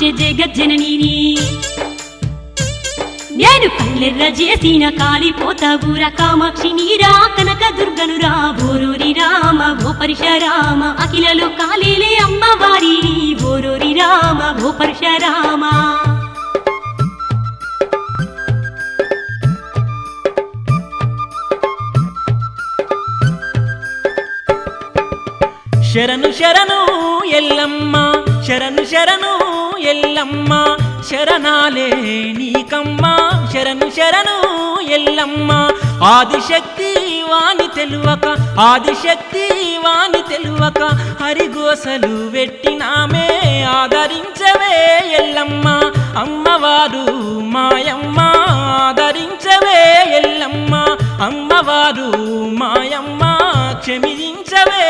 పాలించే జగజ్జనని నేను కళ్ళెర్ర చేసిన కాలిపోతావుర కామాక్షి నీరా కనక దుర్గనురా బోరూరి రామ ఓ పరశురామ అఖిలలో కాలేలే అమ్మవారి బోరూరి రామ ఓ పరశురామ శరణు శరణు ఎల్లమ్మ శరణు శరణు ఎల్లమ్మ శరణాలే నీకమ్మ శరణు శరణు ఎల్లమ్మ. ఆదిశక్తి వాణి తెలువక ఆదిశక్తి వాణి తెలువక హరిగోసలు పెట్టినామే ఆదరించవే ఎల్లమ్మ. అమ్మవారు మాయమ్మ ఆదరించవే ఎల్లమ్మ. అమ్మవారు మాయమ్మ క్షమించవే